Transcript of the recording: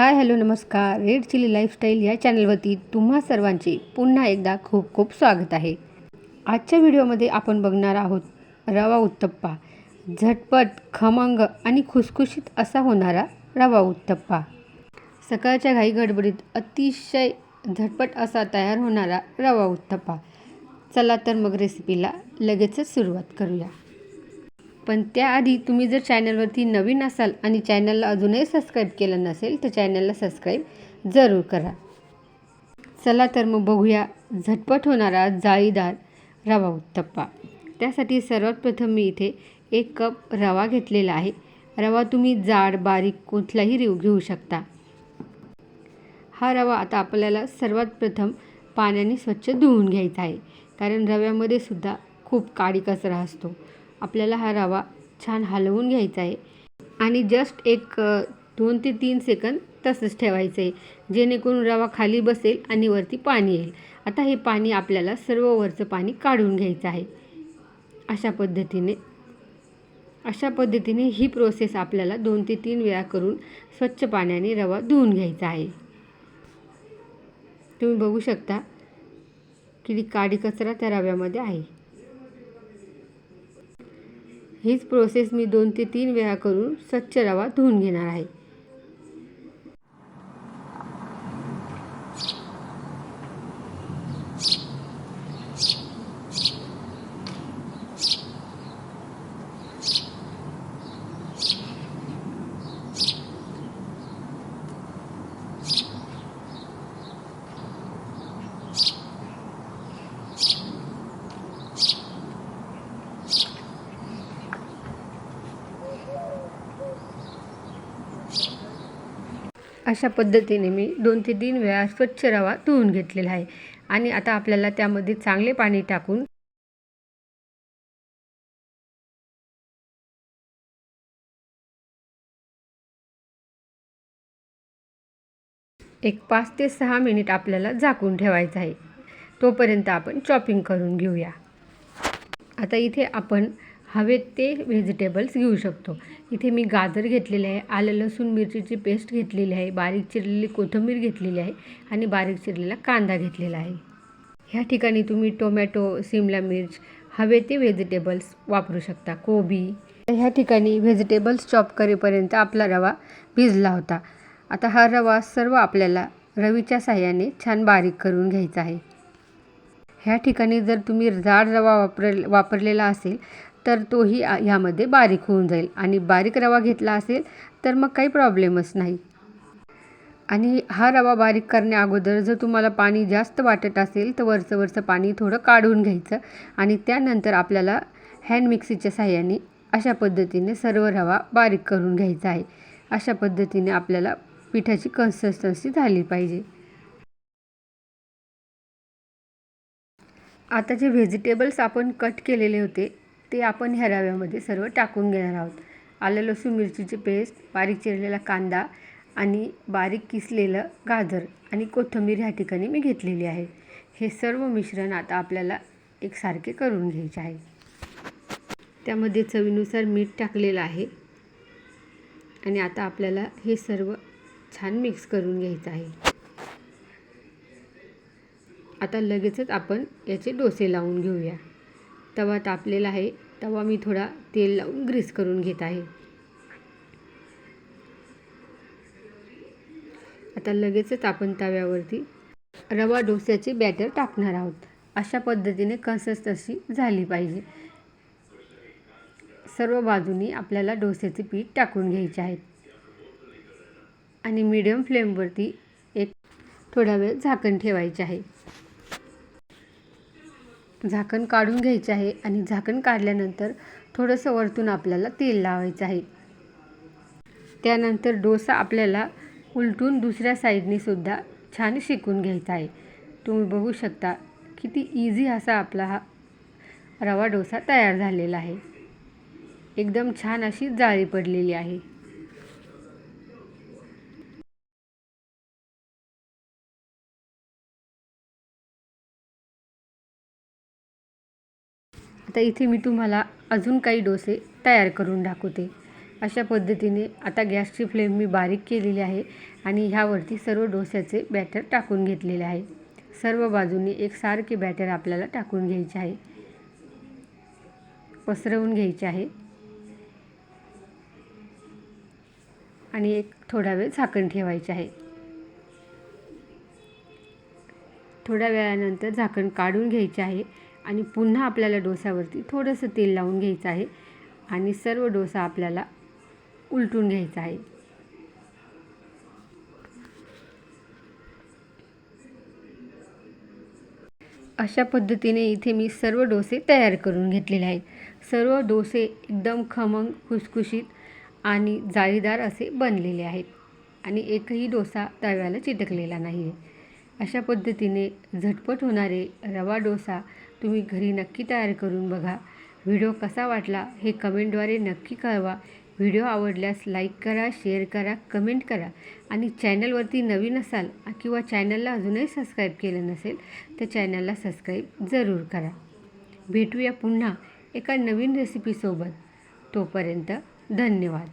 हाय hello नमस्कार. Red chilli lifestyle या चॅनलवरती तुम्हा सर्वांचे पुन्हा एकदा खूप खूप स्वागत आहे. आजच्या व्हिडिओमध्ये आपण बघणार आहोत रवा उत्तप्पा. झटपट खमंग आणि खुसखुशीत असा होणारा रवा उत्तप्पा. सकाळच्या घाई गडबडीत अतिशय झटपट असा तयार होणारा रवा उत्तप्पा. चला तर मग रेसिपीला लगेचच सुरुवात करूया. पण त्याआधी तुम्ही जर चॅनलवरती नवीन असाल आणि चॅनलला अजूनही सबस्क्राईब केलं नसेल तर चॅनलला सबस्क्राईब जरूर करा. चला तर मग बघूया झटपट होणारा जाळीदार रवा उत्तप्पा. त्यासाठी सर्वात प्रथम मी इथे एक कप रवा घेतलेला आहे. रवा तुम्ही जाड बारीक कुठलाही रिव घेऊ शकता. हा रवा आता आपल्याला सर्वात प्रथम पाण्याने स्वच्छ धुवून घ्यायचा आहे. कारण रव्यामध्ये सुद्धा खूप काळी कचरा असतो. आपल्याला हा रवा छान हलवून घ्यायचा आहे. आणि जस्ट एक दोन ते तीन सेकंद तसंच ठेवायचं आहे जेणेकरून रवा खाली बसेल आणि वरती पाणी येईल. आता हे पाणी आपल्याला सर्व वरचं पाणी काढून घ्यायचं आहे. अशा पद्धतीने अशा पद्धतीने ही प्रोसेस आपल्याला दोन ते तीन वेळा करून स्वच्छ पाण्याने रवा धुवून घ्यायचा आहे. तुम्ही बघू शकता की काडी कचरा त्या रव्यामध्ये आहे. हीच प्रोसेस मी दोन ते तीन वेळा करून स्वच्छ रवा धुवून घेणार आहे. अशा पद्धतीने मी दोन ते तीन वेळा स्वच्छ रवा धुवून घेतलेला आहे. आणि आता आपल्याला त्यामध्ये चांगले पाणी टाकून एक पाच ते सहा मिनिट आपल्याला झाकून ठेवायचं आहे. तोपर्यंत आपण चॉपिंग करून घेऊया. आता इथे आपण हवेत ते व्हेजिटेबल्स घेऊ शकतो. इथे मी गाजर घेतलेले आहे आलं लसूण मिरचीची पेस्ट घेतलेली आहे बारीक चिरलेली कोथिंबीर घेतलेली आहे आणि बारीक चिरलेला कांदा घेतलेला आहे. ह्या ठिकाणी तुम्ही टोमॅटो सिमला मिर्च हवे ते व्हेजिटेबल्स वापरू शकता. कोबी. ह्या ठिकाणी व्हेजिटेबल्स चॉप करेपर्यंत आपला रवा भिजला होता. आता हा रवा सर्व आपल्याला रवीच्या साह्याने छान बारीक करून घ्यायचा आहे. ह्या ठिकाणी जर तुम्ही जाड रवा वापर वापरलेला असेल तर तोही ह्यामध्ये बारीक होऊन जाईल. आणि बारीक रवा घेतला असेल तर मग काही प्रॉब्लेमच नाही. आणि हा रवा बारीक करण्या अगोदर जर तुम्हाला पाणी जास्त वाटत असेल तर वरचं वरचं पाणी थोडं काढून घ्यायचं. आणि त्यानंतर आपल्याला हँड मिक्सीच्या साह्याने अशा पद्धतीने सर्व रवा बारीक करून घ्यायचा आहे. अशा पद्धतीने आपल्याला पिठाची कन्सिस्टन्सी झाली पाहिजे. आता जे व्हेजिटेबल्स आपण कट केलेले होते ते आपण ह्या रव्यामध्ये सर्व टाकून घेणार आहोत. आलं लसूण मिरचीची पेस्ट बारीक चिरलेला कांदा आणि बारीक किसलेलं गाजर आणि कोथिंबीर ह्या ठिकाणी मी घेतलेली आहे. हे सर्व मिश्रण आता आपल्याला एकसारखे करून घ्यायचे आहे. त्यामध्ये चवीनुसार मीठ टाकलेलं आहे. आणि आता आपल्याला हे सर्व छान मिक्स करून घ्यायचं आहे. आता लगेचच आपण याचे डोसे लावून घेऊया. तवा तापलेला आहे. तवा मी थोडा तेल लावून ग्रीस करून घेत आहे. आता लगेचच आपण तव्यावरती रवा डोस्याचे बॅटर टाकणार आहोत. अशा पद्धतीने कन्सिस्टन्सी झाली पाहिजे. सर्व बाजूनी आपल्याला डोस्याचे पीठ टाकून घ्यायचे आहेत. आणि मीडियम फ्लेमवरती एक थोडा वेळ झाकण ठेवायचे आहे. झाकण काढून घ्यायचे आहे आणि झाकण काढल्यानंतर थोडंसं वरतून आपल्याला तेल लावायचं आहे. त्यानंतर डोसा आपल्याला उलटून दुसऱ्या साईडने सुद्धा छान शिकून घ्यायचा आहे. तुम्ही बघू शकता किती इझी असा आपला हा रवा डोसा तयार झालेला आहे. एकदम छान अशी जाळी पडलेली आहे. आता इथे मी तुम्हाला अजून काही डोसे तयार करून दाखवते. अशा पद्धतीने आता गॅसची फ्लेम मी बारीक केलेली आहे आणि ह्यावरती सर्व डोस्याचे बॅटर टाकून घेतलेले आहे. सर्व बाजूनी एकसारखे बॅटर आपल्याला टाकून घ्यायचे आहे. पसरवून घ्यायचे आहे. आणि एक थोडा वेळ झाकण ठेवायचे आहे. थोड्या वेळानंतर झाकण काढून घ्यायचे आहे. आणि पुन्हा आपल्याला डोसावरती थोडंसं तेल लावून घ्यायचं आहे. आणि सर्व डोसा आपल्याला उलटून घ्यायचा आहे. अशा पद्धतीने इथे मी सर्व डोसे तयार करून घेतलेले आहेत. सर्व डोसे एकदम खमंग खुसखुशीत आणि जाळीदार असे बनलेले आहेत. आणि एकही डोसा तव्याला चिटकलेला नाही आहे अशा पद्धतीने झटपट होणारे रवा डोसा तुम्ही घरी नक्की तयार करून बघा. व्हिडिओ कसा वाटला हे कमेंटद्वारे नक्की कळवा. व्हिडिओ आवडल्यास लाईक करा शेअर करा कमेंट करा. आणि चॅनलवरती नवीन असाल किंवा चॅनलला अजूनही सबस्क्राईब केलं नसेल तर चॅनलला सबस्क्राईब जरूर करा. भेटूया पुन्हा एका नवीन रेसिपीसोबत तोपर्यंत धन्यवाद.